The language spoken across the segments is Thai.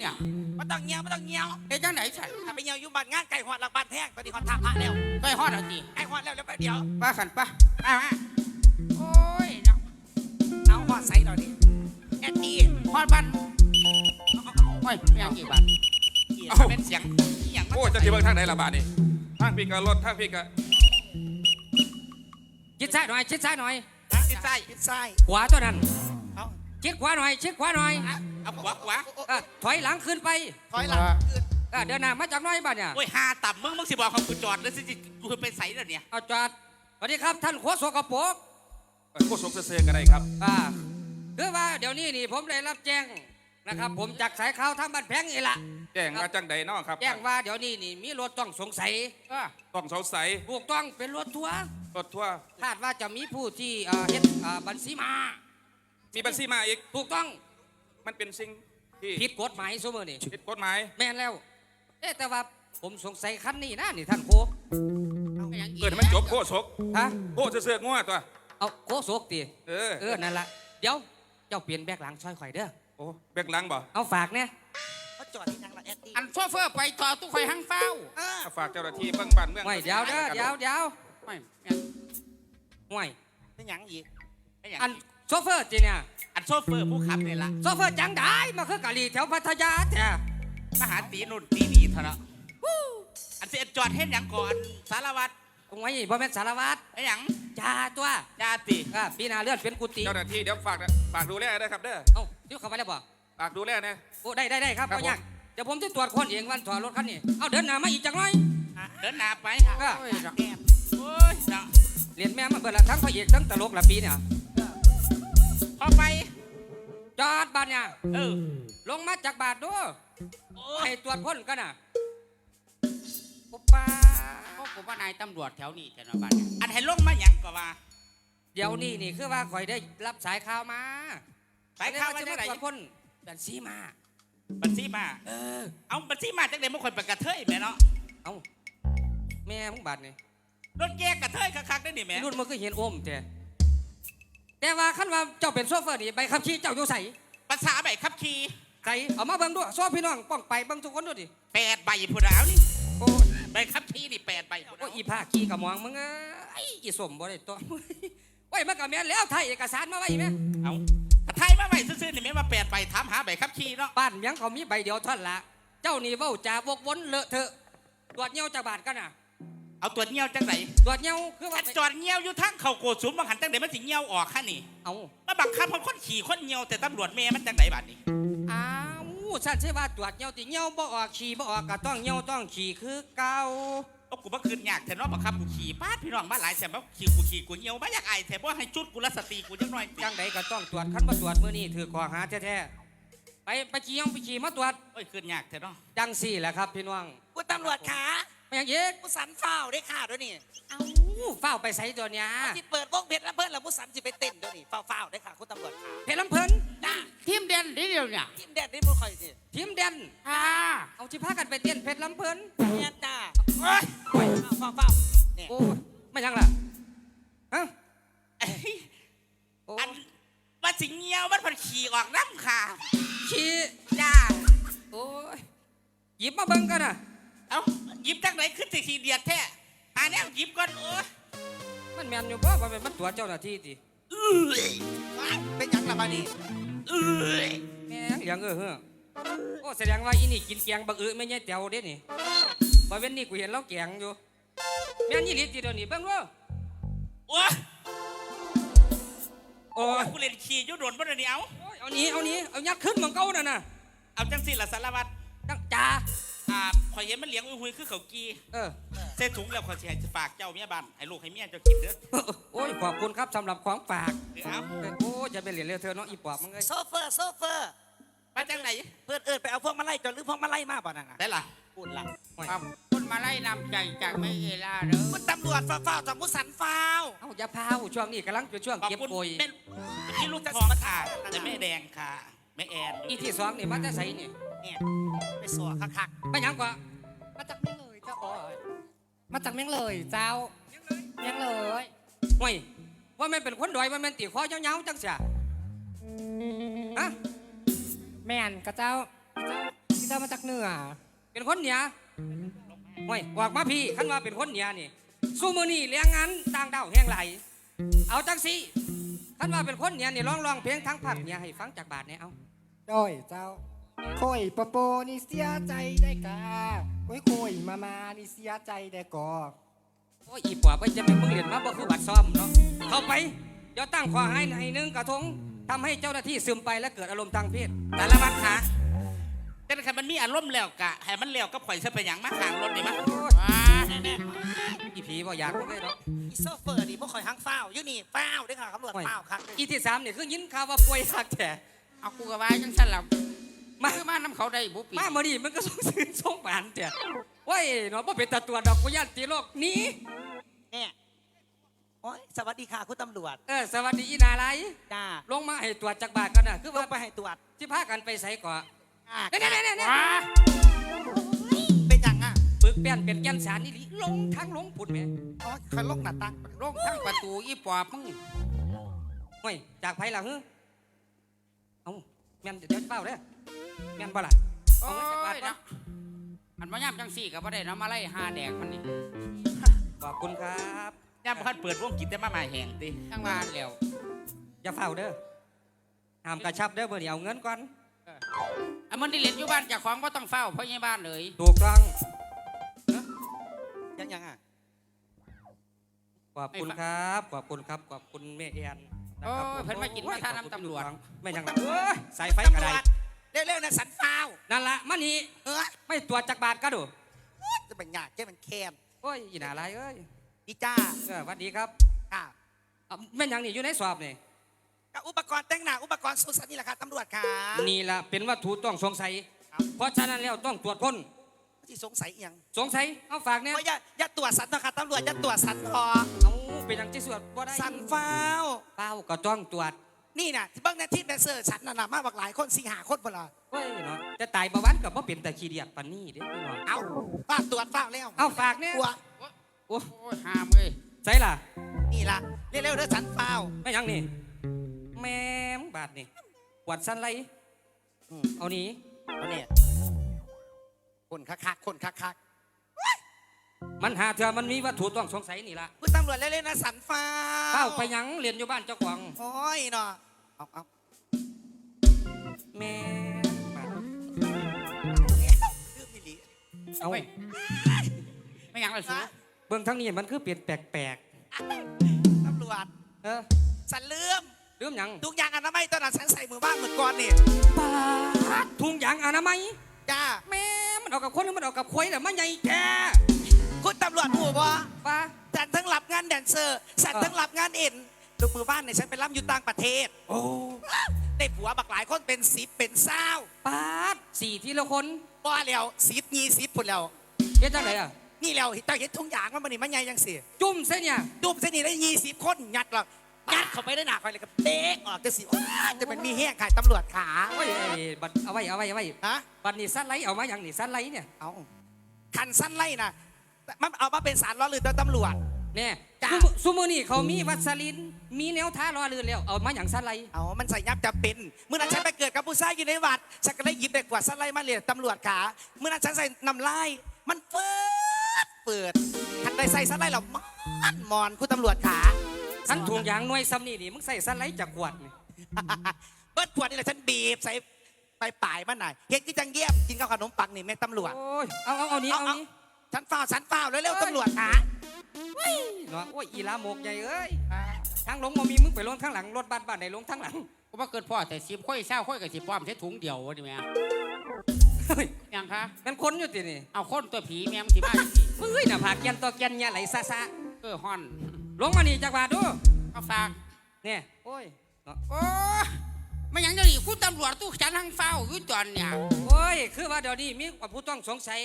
เนี่ยมาต้องเงี้ยวมาต้องเงี้ยวเฮ็ดจังไหนฉันถ้าไปเงี้ยวอยู่บ้านงานไก่หอดหลังบ้านแท่งตอนนี้เขาทำพระแล้วก้อยฮอดเอาจีไก่หอดแล้วแล้วไปเดี๋ยวป้าขันป้ามามาโอ้ยเนาะเอาหอดใส่เราดิแอนตี้ฮอดบ้านโอ้ยไม่เอากี่บาทเกียเป็นเสียงอหย่างโอ้จะที่เบิ่งทางไหนละบาดนี่ทางพี่ก็รถทางพี่ก็ชิดซ้ายหน่อยชิดซ้ายหน่อยพิซซ่าพิซซ่าขวาตัวนั้นเอาชิดขวาหน่อยชิดขวาหน่อย เอาขวาขวาเออถอยหลังขึ้นไปถอยหลังขึ้นเออเดินหน้ามาจากหน้อยบ้านเนี่ยโอ้ยหาต่ำมึงมึงสิบอกของกูจอดแล้วสิกูไปใส่แล้วเนี่ยเอาจอดสวัสดีครับท่านโคศกปรกโคศกเซ่ๆก็ได้ครับอ่าคือว่าเดี๋ยวนี้นี่ผมได้รับแจ้งนะครับ ผมจากสายข่าวทางบ้านแพงนี่ละแจ้งมาจังใดเนาะครับ แจ้งว่าเดี๋ยวนี้นี่มีรถต้องสงสัยเออต้องเสาใสถูกต้องเป็นรถทัวร์รถทั่วร์คาดว่าจะมีผู้ที่เอ่อเฮ็ดเอ่อบัญชีมา มีบัญชีมาอีกถูกต้อง มันเป็นสิ่งที่ผิดกฎหมายซุมื้อนี่ผิดกฎหมายแม่นแล้วเอ๊ะแต่ว่าผมสงสัยคันนี้นะนี่ท่านโคกไม่ยังอีกเกิดให้มันจบโคศกฮะโคเสื้อๆงัวตัวเอาโคศกติเออเออนั่นละเดี๋ยวเจ้าเปลี่ยนแบกหลังซอยข่อยเด้อโอ้แบกหลังบ่เอาฝากเนี่ยเขาจอดที่ทางละแอนตี้อันโซเฟอร์ไปต่อตู้ข่อยหังเฝ้าเออฝากเจ้าหน้าที่เบิ่งบ้านเมืองไม่เดี๋ยวเด้อเดี๋ยวเดี๋ยวไม่ยังห่วยเป็นหยังอีกเป็นหยังอัน โซเฟอร์จีเนี่ยอันโซเฟอร์ผู้ขับเนี่ยละโซเฟอร์จังได้มาคือกะลีแถวพัทยาแท้มาหาตีนุ่นตีนี่เท่านั้นอันเสียจอดเห็นหยังก่อนสารวัตรโอ้ยบ่แม่นสารวัตรไอ้หยังจ่าตัวญาติอ่าปีหน้าเลื่อนเป็นกุฏิเจ้าหน้าที่เดี๋ยวฝากนะฝากดูแลด้วยครับเด้อเอ้าเดี๋ยวเข้าไปแล้วบ่ฝากดูแลนะโอ้ได้ได้ได้ครับครับเอาอย่างเดี๋ยวผมจะตรวจคนเองวันถอดรถคันนี้เอาเดินหน้ามาอีกจังหน่อยอะเดินหน้าไปอะโอ้ยเนาะแอบโอ้ยเนาะเรียนแม่มาเบิดละทั้งพระเอกทั้งตลกละปีเนี่ย พอไป จอดบ้านเนี่ย เออ ลงมาจากบาทดูโอ้ให้ยตรวจคนกันน่ะโอปาโอ้ผมว่านายตำรวจแถวนี้แต่ละบ้านเนี่ยอันให้ลงมาหยังก็ว่า เดี๋ยวนี้นี่คือว่าข่อยได้รับสายข่าวมาไปเข้าจะมามาได้ไหน ตรวจคนบัญชีมา บัญชีมา เออ เอาบัญชีมาจังเด็กบางคนเป็นกระเทยแม่เนาะเอาแม่มึงบาดนี่รถแยกกระเทยคักๆได้ดิแม่รุ่นมันก็เห็นโอมแต่ แต่ว่าขั้นว่าเจ้าเป็นโซเฟอร์นี่ใบขับขี่เจ้าอยู่ใส่ภาษาใบขับขี่ใส่เอามาเบิ่งด้วยซ้อพี่น้องป้องไปเบิ่งทุกคนด้วยดิแปดใบผู้ดาวนี่โอ้ยใบขับขี่นี่แปดใบผู้โอ้ดาวยอีผ้าขี่กับมองมึงเอ้ยอีสมบ่ได้ตัวโอ้ยมันก็แม่นแล้วไทยเอกสารมาไว้แม่เอาไทยมาใบซื่อๆนี่แม่มาแปดใบถามหาใบขับขี่เนาะบ้านเมียงเขามีใบเดียวเท่านนละเจ้านี่เว้าจาวกวนเลอะเทอะตรวจเงี้ยวจากบาทกันน่ะ เอาตัวเงี้ยวจังไหนตรวจเงี้ยวคือว่าอันจอดเงี้ยวอยู่ทั้งเขาโกดสุมบางหันจังไหนมันสิเงี้ยวออกขั้นนี่เอามาบังคับคนคนขี่คนเงี้ยวแต่ตำรวจแม่มันจังไหนบัดนี้อ้าวฉันใช่ว่าตรวจเงี้ยวติเงี้ยวบ่ออกขี่บ่ออกก็ต้องเงี้ยวต้องขี่คือเก่าเอากูบ่คืนยากแต่เนาะบังคับกูขี่ป้าดพี่น้องมาหลายแสนบ่ขี่กูขี่กูเงี้ยวบ่อยากอายแต่บ่ให้จุดกูละสติกูจังหน่อยจังใดก็ต้องตรวจคันบ่ตรวจมื้อนี้ถือข้อหาแท้ๆไปไปขี่ยังไปขี่มาตรวจโอ้ยคืนยากแต่เนาะจังสี่แหละครับพี่น้องกูตำรวจขา ไม่อย่างเย็กกูสันเฝ้าได้ข่าวด้วยนี่เอ้าเฝ้าไปใส่ตัวเนี้ยที่เปิดวงเพชรแล้วเพิ่นแล้วผู้สันสิไปเต้นด้วยนี่เฝ้าเฝ้าได้ข่าวคุณตำรวจขาเพชรลำเพิ่นจ้าทีมเด่นทีเดียวเนี่ยทีมแดนนี่บ่ค่อยสิทีมเด่นอ่าเอาที่พากันไปเต้นเพชรลำเพิ่นเนี่ยจ้าเฮ้ยเฝ้าเฝ้าเนี่ยโอ้ยไม่ยังล่ะฮะเอ้ยโอ้อันว่าสิเงี้ยวมันเพันขี่ออกน้ำค่ะขี่จ้าโอ้ยหยิบมาเบิ่งกันน่ะ เอ้าหยิบจังไหนขึ้นสิขี่เดียดแท้หาแนวหยิบก่อนโอ้ยมันแม่นอยู่บ่ว่าเป็นมันตัวเจ้าหน้าที่ติอื้อว้ายเป็นหยังล่ะมานี่อื้อแม่งเลี้ยงเออเฮ้อโอ้แสดงว่าอีนี่กินแกงบักอึไม่ใช่แตวเด้นี่บ่เว้นนี่กูเห็นเราแกงอยู่แม่นยี่หลีติเดี๋ยวนี้เบิ่งเด้อโอ้ยโอ้ยกูเล่นขี่อยุดโดนบ่ได้นี่เอาโอ้ยเอาหนี้เอาหนี้เอายัดขึ้นเหมือนเก่านั่นน่ะเอาจังสิล่ะสารวัตรจังจ้า อ่าข่อยเห็นมันเลี้ยงอุ้ยหุยคือเขากีเออ เส้ถุงแล้วข่อยสิให้ฝากเจ้าเมียบ้านให้ลูกให้เมียเจ้ากินเด้อโอ้ยขอบคุณครับสำหรับของฝาก เดี๋ยวเอาเออโอ้ยจะเป็นเหรียญเรือเธอเนาะอีปอบมึงเอ้ยโซเฟอร์โซเฟอร์มาจังไหนเพื่อนเอิญไปเอาพวกมาไล่จนหรือพวกมาไล่มาบ่นั่นน่ะได้ล่ะพูดล่ะขอบคุณมาไล่นำใจจากไม่เอล่าเด้อคุณตำรวจฟ้าวๆจากมุสันฟ้าวเอาอย่าพาวช่วงนี้กำลังเป็นช่วงขอบเก็บคุณโกย แม่ที่ลูกทองค่ะแต่แม่แดงค่ะ แม่แอนอีที่สองนี่มาแต่ใส่นี่เนี่ยไปสัวคักไม่หยังกว่ามาจากเมียงเลยเจ้าอ๋อยมาจากเมียงเลยเจ้าเมียงเลยห่วยว่าแม่นเป็นคนดอยว่าแม่นตีคอเจ้าๆจังเสียฮะแม่นกับเจ้าสจ้ามาจากเหนือเป็นคนเหนียโอ้ยออกมาพี่คันว่าเป็นคนเหนียนี่สู้มือนี่เลี้ยงงานต่างดาวแห่งไหลเอาจังสิคันว่าเป็นคนเหนียนี่ร้องร้องเพลงทั้งภาคเหนียให้ฟังจากบาทเนี่ยเอา โอ้ยเจ้าโคอยปะโปนี่เสียใจได้กาโอ้ยโคอยมามานี่เสียใจได้กอโอ้ยอีปอบไปจะเป็นมึงเรียนมาบ่คือบัตรซ้อมเนาะเข้าไปเดี๋ยวตั้งข้อให้ในหนึ่งกระทงทำให้เจ้าหน้าที่ซึมไปและเกิดอารมณ์ทางเพศแต่ละวัดค่ะแต่คันมันมีอารมณ์แล้วกะให้มันแล้วก็ข่อยซะไปหยังมาข้างรถนี่มั้ยว้าแน่อีผีบ่อยากเลยเนาะอีโซเฟอร์นี่พวกคอยหังเฝ้าอยู่นี่เฝ้าด้วยค่ะตำรวจเฝ้าครับ อีที่สามนี่คือยินข่าวว่าป่วยคักแท้ๆ เอากูก็ว่าจังซั่นล่ะมามามานํเขาได้บ่ปีมาเมื่อนี้มันก็ส่งสื่อส่งบานแท้เว้ยเนาะบ่เป็นตาตัวดอกกูย่านตีโลกหนี้เนี่ยโอ้ยสวัสดีค่ะคุณตำรวจเออสวัสดีอีนาไรจ้าลงมาให้ตรวจจากบาทกันน่ะคือลว่างไปให้ตรวจที่พากันไปใส่ก่ออ่าเนี่ยเนี่ยเนี่ยเนี่ยว้าเป็นยังอะปึกเปลี่ยนเป็นแกนสารนี่ลิลงทั้งลงผุดแม่โอ้ยคอยลกหน้าตังลงทั้งประตูอีปอบมึงเฮ้ยจากไผล่ะฮึเอ้า แม่นเดี๋ยวเป้าเด้อแม่นบ่ล่ะโอ้เอาเงินจากบาทยก่อนะอันมายามจังสี่ก็บ่ได้นำมาไล่หาแดกมันนี่ขอบคุณครับยามพันเปิดวงกินแต่มาหมายแหงติทั้งบ้านแล้วอย่าเฝ้าเด้อห้ามกระชับเด้อเมื่อนี้เอาเงินก่อนอันมันที่เล่นอยู่บ้านเจากของบ่ต้องเฝ้าเพราะยี่บ้านเลยถูกต้องยังยังอะขอบคุณครับ ขอบคุณครับ ขอบคุณแม่เอียน นะโอ้ครับยเพิ่นมากินมาทานน้ำตำรวจ ไม่ยังเอ้ยสายไฟกระไดเร็วๆนะสันเฝ้านั่นละมานี่เออไม่ตรวจจากบาทก็ดูจะเป็นหยาดแค่มันแคมโอ้ยอีหนาอะไรเอ้ยดีจ้าเออหวัสดีครับค่ะอะแม่นยังนี่อยู่ในสอบนี่กับอุปกรณ์แต่งหน้าอุปกรณ์สุสันนี่แหละค่ะตำรวจค่ะนี่ละเป็นวัตถุต้องสงสัยครับเพราะฉะนั้นแล้วต้องตรวจค้นที่สงสัยอีหยังสงสัยเอาฝากเนี่ยโอ้ยอย่าอย่าตรวจสันนะคะตำรวจอย่าตรวจสันพอ เอาเป็นอย่างที่สวดบ่ได้สันเฝ้าเป้าก็ต้องตรวจนี่น่ะที่เบิ้งในที่แดนเซอร์ฉันน่ะนะมาบักหลายคนสี่หาคนพอละเฮ้ยเนาะจะตายประวันกับว่าเป็นแต่ขี้เดียดปันนี่เด้พี่น้องเอาฝ้าตรวจฝ้าแล้วเอาฝากเนี่ยกลัวโอ้โอ้ยหามเอ้ยใช่ล่ะนี่ล่ะเร็วๆเด้อสันเฝ้าไม่ยังนี่ แม่มบาทนี่ปวดสั้นไรอืมเอานี้เอาเนี่ยคนคักๆคนคัก มันหาเถอะมันมีวัตถุต้องสงสัยนี่ละๆคุณตำรวจเร็วๆนะสันเฝ้าเข้าไปหยังเรียนอยู่บ้านเจ้าของโอ้ยเนาะเอาเอาแม่บาทดื้อมิลีเอาเฮ้ยไม่หยังเลยสูเบื้องทั้งนี้มันคือเปลี่ยนแปลกตำรวจๆเออสันเลื่อมเรื่องหยังทุกอย่างอนามัยตอนนั้นฉันใส่มือบ้านเหมือนก่อนนี่ปาดถุงยางอนามัยจ้าแม่มันเอากับคนหรือมันเอากับควายแต่ะมันใหญ่แท้ คุณตำรวจหูบ่ป้าฉันทั้งรับงานแดนเซอร์ฉันเออทั้งรับงานเอ็นลูกมือบ้านเนี่ยฉันไปรับอยู่ต่างประเทศ โอ้ได้ผัวบักหลายคนเป็นสิบเป็นเศร้าปาดสี่ทีละคนบ่แล้วสิบยี่สิบพุ่นแล้ว เฮ็ดจังไดอะ นี่แล้วเจ้าเห็นทุ่งยางมันมันนี่มันใหญ่ยังสิจุ่มเส้นเนี่ยดูมเส้นนี่ได้ยี่สิบคนยัดหรอกยัดเข้าไปได้หนักไปเลยกับเด็กออกจะสิโอ้ยจะเป็นมีแห้งขายตำรวจขาโอ้ยไอ้บัดเอาไว้เอาไว้เอาไว้ฮะ บัดนี้สั้นไรเอามาอย่างนี้สั้นไรเนี่ยเอาคันสั้นไล่นะ มันเอามาเป็นสารล้อเลือนตำรวจเนี่ยจ้ะซุมื้อซุมือนี่เขามีวัสลิน มีแนวท่ารอเรือนแล้ว เอามาอย่างสั้นไรเอามันใส่ยับจะเป็นเมื่อนั้นฉันไปเกิดกับผู้ชายอยู่ในวัดฉันก็เลยหยิบเด็กกว่าสั้นไล่มาเรียนตำรวจขาเมื่อนั้นฉันใส่น้ำลายมันเปิดเปิดทันได้ใส่สั้นไล่เรามันมอนคุณตำรวจขาท่านถุงยางหน่วยซ้ำนี่นี่มึงใส่สั้นไรจากขวดนี่เบิดขวดนี่แหละฉันบีบใส่ไปป่ายมันหน่อยเฮ็ดที่จังเยี่ยมกินข้าวขนมปังนี่แม่ตำรวจโอ้ยเอาเอาเอานี้เอานี้ ฉันเฝ้าฉันเฝ้าเร็วๆตำรวจขาเนาะโอ้ยอีลาโมกใหญ่เอ้ยทางลงมามีมึงไปลงข้างหลังรถบ้านบ้านไหนลงข้างหลังกูว่าเกิดพ่อแต่สิบค่อยเศร้าค่อยกับสิป้อมใช้ถุงเดียววะนี่แม่เฮ้ยยังคะมันคนอยู่ตินี่เอาคนตัวผีแม่มสิมาจังสิเฮ้ยหน้าผากเกียนตัวเกียนเนี่ยไหลซาซาเออฮอนลงมานี่จากบาทดูเอาฝากเนี่ยโอ้ยเนาะโอ้ไม่หยังเดี๋ยวนี้คุณตำรวจตู้ฉันทั้งเฝ้าอยู่ตอนเนี่ยโอ้ยคือว่าเดี๋ยวนี้มีผู้ต้องสงสัย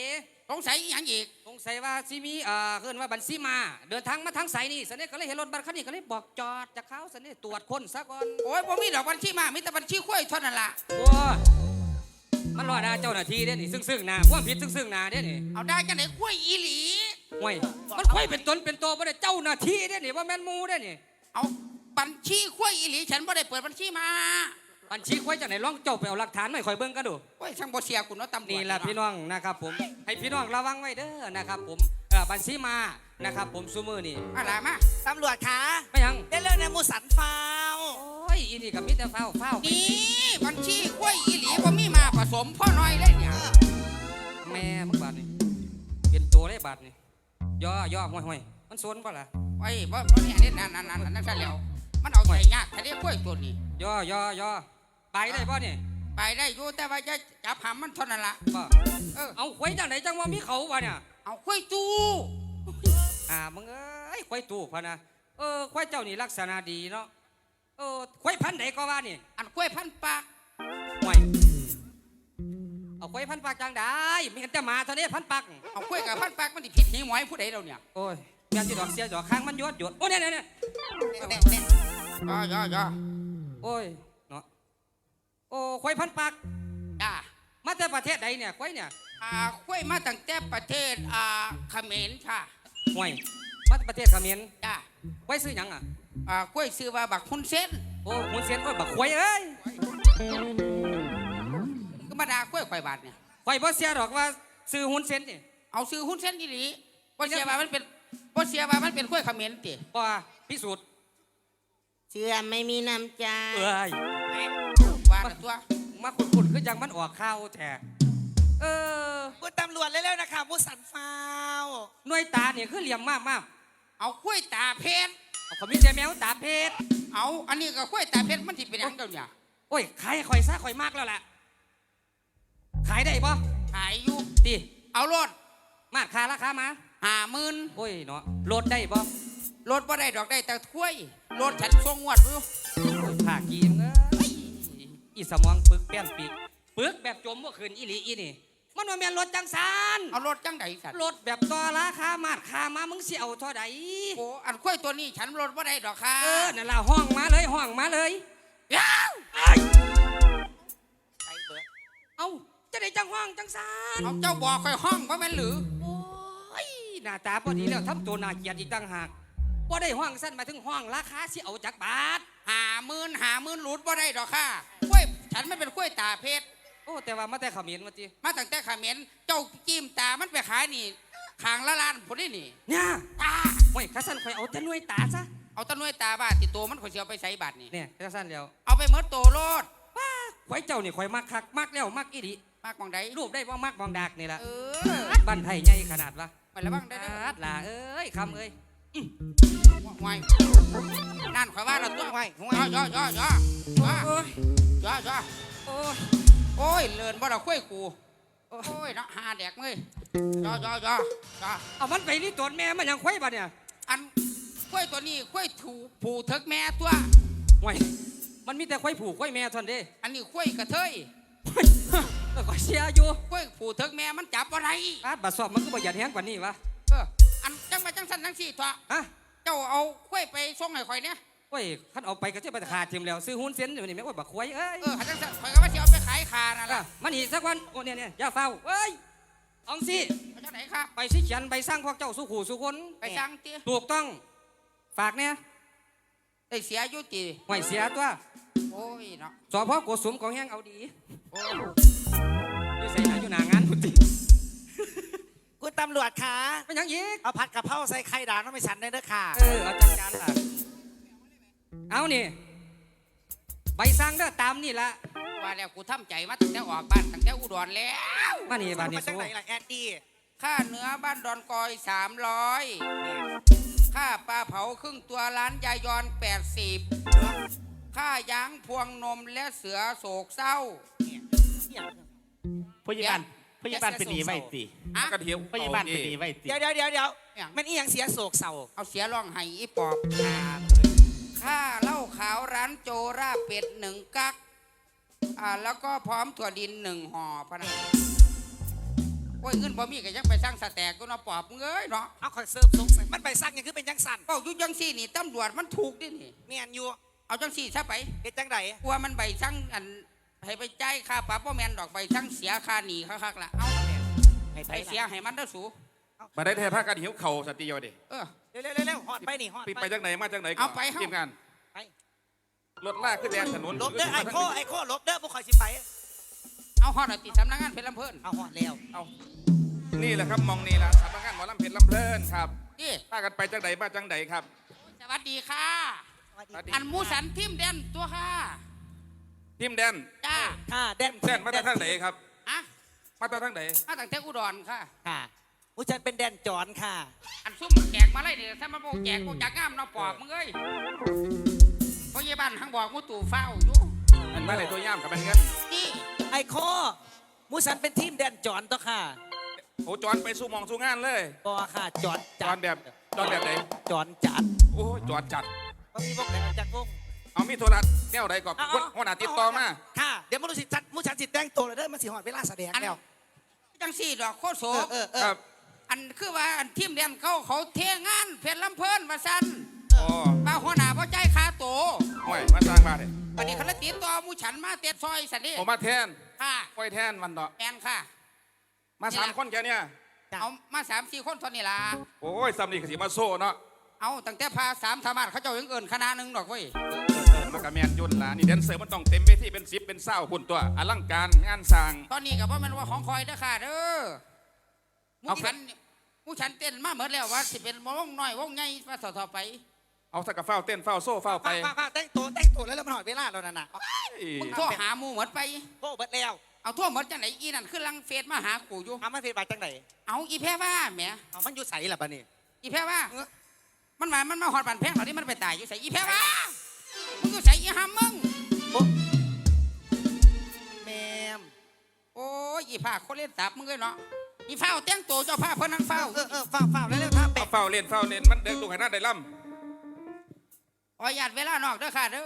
สงสัยอีหยังอีก สงสัยว่าสิมีเอ่อเกินว่าบัญชีมา เดินทางมาทางสายนี่สันนี่ก็เลยเห็นรถบัสคันนี้ก็เลยบอกจอดจากเขาสันนี่ตรวจคนซะก่อนโอ้ยผมมีดอกบัญชีมามีแต่บัญชีค่อยเท่านั้นล่ะโอ้ยมันรอดาเจ้าหน้าที่เด้นี่ซึ่งซึ่งๆหนาความผิดซึ่งซึ่งๆหนาเด้นี่เอาได้จังไหนค่อยอีหลี ห่วยมันค่อยเป็นตนเป็นตัวบ่ได้เจ้าหน้าที่เด้นี่ว่าแม่นหมูเด้นี่เอาบัญชีค่อยอีหลี ฉันไม่ได้เปิดบัญชีมา บัญชีควายจากไหนลองเจ้าไปเอาหลักฐานมาให้ข่อยเบิ่งกันดูโอ้ยช่างบ่เสียกูเนาะตำรวจนี่แหละเาพี่น้องนะครับผมให้พี่น้องระวังไว้เด้อนะครับผมเออบัญชีมานะครับผมซูมือนี่อะไรมาตำรวจขาไม่ยังได้เรื่องในมูสันฟาวโอ้ยอีนี่กับมิแต่เฝ้าเฝ้าไปนี่บัญชีกล้วยอีหลีบ่มีมาผสมพ่อน้อยเลยเนี่ยแม่มึงบาดนี่เป็นตัวได้บาดนี่ย่อย่อห่วยห่วยมันสนป่ะล่ะไอ้ยบ่บ่นี่อันนี้นั่นนั่นนั่นนั่นซะแล้วมันเอาใส่ยากแท้กล้วยตัวนี้ย่อย่อย่อ ไปได้ป่ะนี่ไปได้อยู่แต่ว่าจะจับหำมันเท่านั้นละบ่เออเอาควายจากไหนจังว่ามีเขาวะเนี่ย เอากล้วยจูอ่ามึงเอ้ยควายตู่พะนะเออควายเจ้านี่ลักษณะดีเนาะเออควายพันธุ์ไหนก็ว่านี่ อันกล้วยพันปากห่วยเอาควายพันธุ์ปากจังได้ไม่เห็นแต่หมาเท่านี้พันธุ์ปากเอากล้วยกับพันปากมันสิผิดหีหมอยผู้ใดเราเนี่ยโอ้ยแม่นที่ดอกเสียดอกค้างมันยวดยวดโอ้ยเนี่ยเนี่ยเนี่ยย่อย่อย่อโอ้ยเนาะ โอ้ควายพันธุ์ปากจ้ามาแต่ประเทศใดเนี่ยควายเนี่ยอ่ากล้วยมาตั้งแต่ประเทศอ่าเขมรค่ะห่วยมาแต่ประเทศเขมรจ้าควายซื้อหยังอะ อ่ากล้วยซื้อว่าบักฮุนเส้นโอ้หุ่นเสียนโอ้ยบักควายเอ้ยก็มาด่ากล้วยข่อยบาทเนี่ย ควายบ่เสียดอกว่าซื้อหุ่นเสียนนี่เอาซื้อฮุนเส้นอีหลีบ่เสียว่ามันเป็นบ่เสียว่ามันเป็นกล้วยเขมรติบ่ว่าพิสูจน์เชื่อไม่มีน้ำใจเอ้ยว่าแต่ตัว มาขุดๆคือจังมันออกข้าวแท้เออคุณตำรวจเร็วๆนะคะมูสันฟาวหน่วยตาเนี่ยคือเหลี่ยมมากมากเอากล้วยตาเพชรๆเอาเขามีแต่แมวตาเพชรเอาอันนี้ก็กล้วยตาเพชรมันสิเป็นหยังเจ้าเนี่ยโอ้ยขายให้ข่อยซะข่อยมากแล้วล่ะขายได้ปะขายอยู่ดิเอารถมาดคาราคามาหาหมื่นโอ้ยเนาะลดได้ปะรถบ่ได้ดอกได้แต่กล้วยรถฉันทรงงวดอยู่โอ้ยผ่ากีมเอ้ย อีสมองปึกแป้นปีกปึกแบบจมเมื่อคืนอีหลีอีนี่ มันว่าแม่นรถจังสานเอารถจังไดสัตว์รถแบบต่อราคามาดคามามึงสิเอาเท่าใดโอ้อันกล้วยตัวนี้ฉันรถบ่ได้ดอกค่ะเออนั่นล่ะห้องมาเลยห้องมาเลยยาวไปเบิร์ดเอาจะได้จังห้องจังสานเอาเจ้าบอกค่อยห้องว่าแม่นหรือโอ้ยหน้าตาพอดีแล้วทำตัวน่าเกลียดอีกต่างหากว่าได้ห้องสั้นมาถึงห้องราคาสิเอาจากบาทหาหมื่นหาหมื่นหลุดบ่ได้ดอกค่ะกล้วย ฉันไม่เป็นกล้วยตาเพชรโอ้แต่ว่ามาแต่เขมิ้นมาจีมาตั้งแต่เขมรเจ้าจิ้มตามันไปขายนี่ขางละล้านพุ่นนี่นี่เนี่ยตาโอ้ยข้าสั้นข่อยเอาแต่หน่วยตาซะเอาต้นน้อยตาบ้าติดตัวมันข่อยสิเอาไปใส่บาทนี่เนี่ยข้าสั้นแล้วเอาไปเมดโตโลดว้าข่อยเจ้านี่ข่อยมักคักมักแล้วมักอีดีมากมองใดรูปได้ว่ามักมองดากนี่ละเออบ้านไทยใหญ่ขนาดวะไประวังได้เด้ออาดล่ะเอ้ยคำเอ้ย ห่วยนั่นข่อยว่าเราตัวห่วยห่วยย่อย่อย่อย่อย่อย่อโอ้ยโอ้ยเลินบ่เราคุยกูโอ้ยเนาะหาแดกเมื่อยย่อย่อย่อย่อเอามันไปนี่ตัวแม่มันยังข่อยบ่เนี่ยอันคุยตัวนี้คุยถูผูเถิกแม่ตัวโอ้ยมันมีแต่ข่อยผูกข่อยแม่ทานนเด้อันนี้คุยกระเทยเออข่อยเสียอยู่คุยผูเถิกแม่มันจับอะไรอาดบัดสอบมันก็บ่หยัดแห้งกว่านี้วะเอออันจังมาจังสันจังสี่ตัวฮะ เจ้าเอาคุยไปส่งให้ข่อยเนี่ยโอ้ยคันเอาไปก็จะไปขาดทีมแล้ว ซื้อหุ้นเส้นอยู่นี่แม่งว่าบักควายเอ้ยเออหาจังสันข่อยก็ว่าสิเอาไปขายคานั่นอะล่ะมันอีกสักวันโอ้เนี่ยเนี่ยอย่าเฝ้าเอ้ยเอองสิเอาจังไหนครับไปสิเขียนใบสร้างพวกเจ้าสุขูสุคนไปสั่งตีถูกต้องฝากเนี่ยได้เสียอยุติห่วยเสียตัวโอ้ยเนาะสพโกสุมของแห้งเอาดีโอ้ย อยู่ใส่หนาอยู่หนางานพุติคุณ ตำรวจขาเป็นหยังอีกเอาผัดกะเพราใส่ไข่ดาวน้ำไม่ฉันได้เด้อค่ะ เออเอาจัดการล่ะเอานี่ ใบสร้างเด้อตามนี่ละว่าแล้วกูทำใจมาตั้งแต่ออกบ้านตั้งแต่อุดรแล้วมานี่บาดนี่มาจากสู้ไหนล่ะแอดดี้ค่าเนื้อบ้านดอนกอยสามร้อยค่าปลาเผาครึ่งตัวร้านยายอนแปดสิบค่ายางพวงนมและเสือโศกเศร้าพยาบาล พยาบาลเป็นหนีไว้ติอะกระเทียมพยาบาลเป็นหนีไว้ติเดี๋ยวเดี๋ยวเดี๋ยวเดี๋ยวอย่างมันอีหยังเสียโศกเศร้าเอาเสียร้องไห้อีปอบค่าเหล้าขาวร้านโจราเป็ดหนึ่งกักอ่าแล้วก็พร้อมถั่วดินหนึ่งห่อพะนะโอ้ยเงินบ่มีก็ยังไปสร้างสแต็กก็เนาะปอบเงยเนาะเอาคอยเสิร์ฟสงสัยมันไปซักยังคือเป็นจังสันก็อยู่จังซี่นี่ตำรวจมันถูกดินี่เมียนอยู่เอาจังซี่ซะไปเฮ็ดจังไดกลัวมันใบสั่งอัน ให้ไปจ่ายค่าปรับบ่แม่นดอกใบสั่งเสียค่าหนีคักๆล่ะเอาให้ไปเสียให้มันเด้อสูมาได้แท้ผ้ากันหิวเข่าสติโยดิเออ เร็วเร็วเร็วเร็วหอดไปนี่หอดปีไปไปจากไหนมาจากไหนก่นเอาไปเฮ้า ทีมงานไป รถลากขึ้นแดนถนนลบเด้อไอ้โคไอ้โคลบเด้อพวกคอยสิไป เอาฮอดเอาติดสำนักงานเพชรลำเพิ่นเอาหอดแล้วเอานี่แหละครับมองนี่ละสำนักงานหมอลำเพชรลำเพลินครับนี่พากันไปจังใดมาจังใดครับ สวัสดีค่ะ สวัสดีอันหมูสันทิมเด่นตัวค่ะ ทีมแดนจ้าค่ะแดนแดนมาจากทางไหนครับ อะมาจากทางไหนมาตั้งแต่อุดรค่ะ ค่ะผู้ฉันเป็นแดนจอนค่ะ อันซุ่มแจกมาเลยเนี่ยถ้ามาโบแจกกูจากงามเนาะปอบมึงเอ้ยเพราะยายบ้านทั้งบอกมูตู่เฝ้าอยู่อันมาในตัวย่ามกับเป็นเงินนี่ไอ้โคมูสันเป็นทีมแดนจอนตัวค่ะโอ้จอนไปสู้หมองสู้งานเลยก็ค่ะจอนจอนแบบจอนแบบไหนจอนจัดโอ้ยจอนจัดว่ามีพวกไหนกันจัดพวก เอามีโทรทัศน์แนวใดก่อนหัวหน้าติดต่อมา ค่ะ เดี๋ยวมูสิจัดมูฉันสิแต่งตัวเลยเด้อมันสิหอดเวลาแสดงอันแล้วจังสี่ดอกโคตรโสเออเออเอครัอบอันคือว่าอันทีมเด่นเขาเขาเทงานเพชรลำเพิ่นมาสั่นโอ้ป้าหัวหน้าพ่อใจายค่าโตวห่วยมาสร้างบ้านเลยวันนี้เขาเลยติดต่อหมูฉันมาเต็ดซอยสันนี่ผมมาแทนค่ะไว้แทนวันเนาะแอนค่ะ มาสามคนแกเนี่ย เอามาสามสี่คนเท่านี้ล่ะโอ้ยซัมนี่ก็สิมาโซ่เนาะเอาตั้งแต่พาสามธรรมะเขาเจ้ายังเอินคณะหนึ่งดอกเว้ย มันก็แมนยุ่นล่ะนี่แดนเซอร์มันต้องเต็มเวทีเป็นสิบเป็นเศร้าคุณตัวอลังการงานสร้าง ตอนนี้กับว่ามันว่าของคอยเด้อค่ะเด้อหมูเอาฉันหมูฉันเต้นมาเหมือนแล้วว่าสิเป็นวงน้อยวงใหญ่ว่าต่อๆไป เอาสักกะเฝ้าเต้นเฝ้าโซ่เฝ้าไป ป้าป้าแต่งตัวแต่งตัวแล้วแล้วมันหอดเวลาแล้วนั่นน่ะมึงโทรหาหมูเหมือนไปโคเบิดแล้วเอาโทั่วเหมือนจังไหนอีนั่นคือลังเฟซมาหากูอยู่ เอามาเฟซบาจังไหนเอาอีแพ้ว่าแหมเอามันอยู่ใสล่ะปะนี่ อีแพ้ว่ามันมามันมาหอดบันแพงเหรอที่มันไปตายอยู่ใส่อีแพ้ว่ามึงอยู่ใส่อี หำมึงโอ้แมมโอ้ยอีผ้าคนเล่นตับมึงเลยเนาะอีเฝ้าแต่งตัวเจ้าผ้าเพิ่นนั่งเฝ้าเออเออฝ้าวฝ้าวแล้วแล้วท่าเป็เอาดเฝ้าเล่นเฝ้าเล่นมันเดินตรงไหนหน้าได้ล่ขออนุญาตเวลานอกเด้อค่ะเด้อ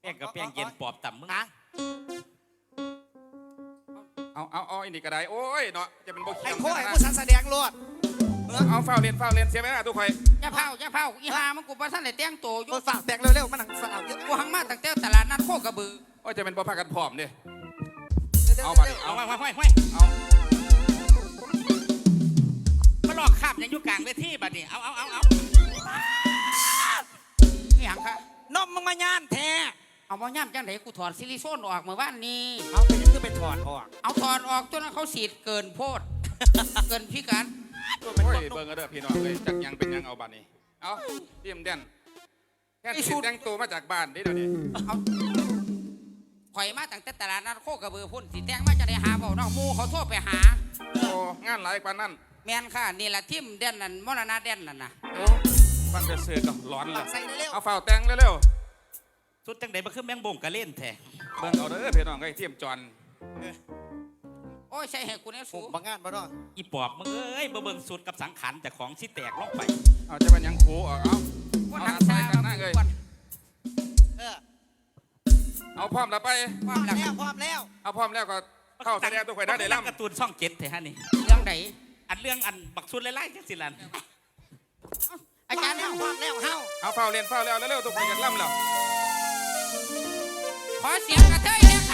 แป้งกับแป้งเย็นปอบต่ำมึงนะำเอาเอาเอาอันนี้ก็ได้โอ้ยเนาะจะเป็นโบเขีไอ้ยมโคไอ้นะผู้สันแสดงโลด เอาเฝ้าเล่นเฝ้าเล่นเสียไหมล่ะทุกคนอย่าเผาอย่าเผาอีหามันกูบ่ทันได้แต่งตัวอโดยู่นฝากแต่งเร็วๆมันหนังฝากเยอะกูหังมาตั้งแต่ตลาดนัดโคกระบือโอ้ยจะเป็นบ่พากันผอมเนี่ยเอาเอาบับัตดรนี้เอาเอาไว้ไว้ไว้ไว้เอามาหลอกขับยังอยู่กลางเวทีบัดนี้เอาเอาเอาเอานี่หยังค่ะนมมึงมาย่านแท้เอาบ่ย่ำจังไดกูถอดซิลิโซนออกเมื่อวานนี้ เอาเป็นยังคือเป็นถอดออก เอาถอดออกจนเขาสีดเกินโพด เกินพิการ โอ้ยเบิ่งเอาเด้อพี่น้องเลยจักยังเป็นยังเอาบัดนี้ เอาเตรียมแดนแค่สิแต่งตัวมาจากบ้านได้เดี๋ยวนี้เอาข่อยมาตั้งแต่ตลาดนัดโคกระบือพุ่นสิแต่งมาจะได้หาเบาน้องหมูเขาโทรไปหา โอ้งานหลายกว่านั้นแมนค่ะนี่แหละทิมเด่นนั่นมรณะเด่นนั่นนะโอ้ฟังแต่เสือกับร้อนเลยใส่เร็วเอาเฝ้าแต่งเร็วสุดจังใดมาขึ้นแมงบงกะเล่นแท้ๆเบิ่งเอาเด้อพี่น้องไอ้เทียมจอนโอ้ยใช่ให้กูเนี่ยๆผสูมบางงานบ่เนาะอีปอบมึงเอ้ยมาเบิ่งสุดกับสังขารแต่ของสิแตกลงไป เอาจะเป็นหยังคูออกเอา ว่าเอาทางใส่ซากันหน้าเลยเออเอาพร้อมแล้วไป พร้อมแล้วพร้อมแล้วเอาพร้อมแล้วก็เข้าแสดงตัวข่อยได้ได้การ์ล่ำตูนช่องเจ็ดแท้ฮะนี่ เรื่องไหนอันเรื่องอันบักสุดไล่ๆจังสิลันอาจารย์แล้วพร้อมแล้วเฮาเอาเฝ้าเรียนเฝ้าแล้วเร็วๆตัวข่อยอยากล่ำแล้วขอเสียงกระเทยเลย